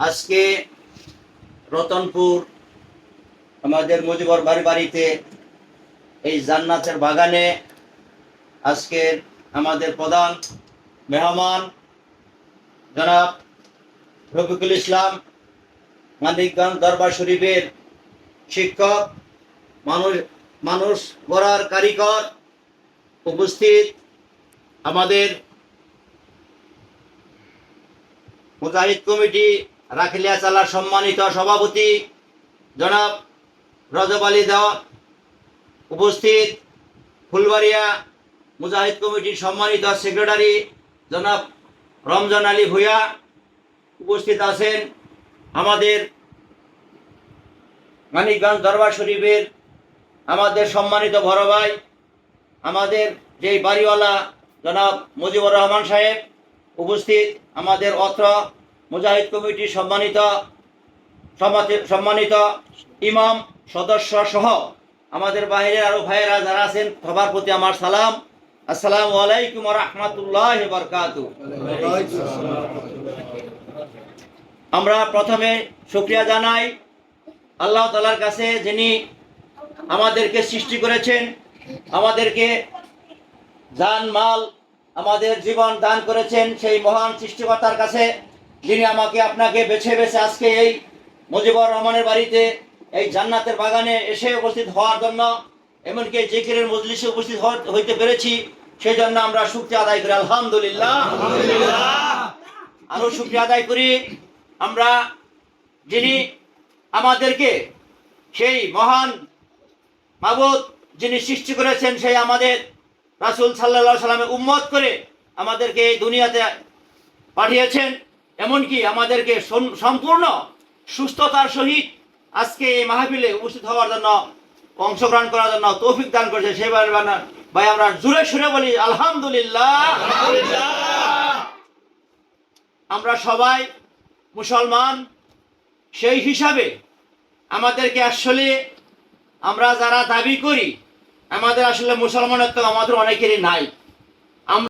আজকে রতনপুর আমাদের মুজিবর বাড়ি বাড়িতে এই জান্নাতের বাগানে আজকে আমাদের প্রধান মেহমান জনাব রফিকুল ইসলাম মানিকগঞ্জ দরবার শরীফের শিক্ষক, মানুষ মানুষ গড়ার কারিগর উপস্থিত আমাদের মুজাহিদ কমিটি রাখিলিয়া চালার সম্মানিত সভাপতি জনাব রজব আলী উপস্থিত ফুলবাড়িয়া মুজাহিদ কমিটির সম্মানিত সেক্রেটারি জনাব রমজান আলী ভূঁইয়া উপস্থিত আছেন আমাদের মানিকগঞ্জ দরবার শরীফের আমাদের সম্মানিত বড় আমাদের যেই বাড়িওয়ালা জনাব মুজিবুর রহমান সাহেব, উপস্থিত আমাদের অত্র মুজাহিদ কমিটির সম্মানিত সম্মানিত ইমাম, সদস্য সহ আমাদের বাইরের আরও ভাইয়েরা যারা আছেন, সবার প্রতি আমার সালাম। আসসালামু আলাইকুম রহমতুল্লাহ আমরা প্রথমে শুক্রিয়া জানাই আল্লাহ তালার কাছে, যিনি আমাদেরকে সৃষ্টি করেছেন, আমাদেরকে জান, মাল, আমাদের জীবন দান করেছেন, সেই মহান সৃষ্টিকর্তার কাছে যিনি আমাকে আপনাকে বেছে বেছে আজকে এই মুজিবুর রহমানের বাড়িতে এই জান্নাতের বাগানে এসে উপস্থিত হওয়ার জন্য, এমনকি জিকিরের মজলিসে উপস্থিত হইতে পেরেছি সেই জন্য আমরা শুক্রিয়া আদায় করি। আলহামদুলিল্লাহ। আরও শুক্রিয়া আদায় করি। আমরা যিনি আমাদেরকে সেই মহান মাবুদ যিনি সৃষ্টি করেছেন, সেই আমাদের রাসুল সাল্লাহ সাল্লামের উম্মত করে আমাদেরকে এই দুনিয়াতে পাঠিয়েছেন। এমনকি আমাদেরকে সম্পূর্ণ সুস্থতার সহিত আজকে এই মাহফিলে উপস্থিত হওয়ার জন্য, অংশগ্রহণ করার জন্য তৌফিক দান করেছে সেবার ভাই আমরা জুড়ে সুরে বলি, আলহামদুলিল্লাহ। আমরা সবাই মুসলমান, সেই হিসাবে আমাদেরকে আসলে আমরা যারা দাবি করি, আমাদের আসলে মুসলমানের তো আমাদের অনেকেরই নাই।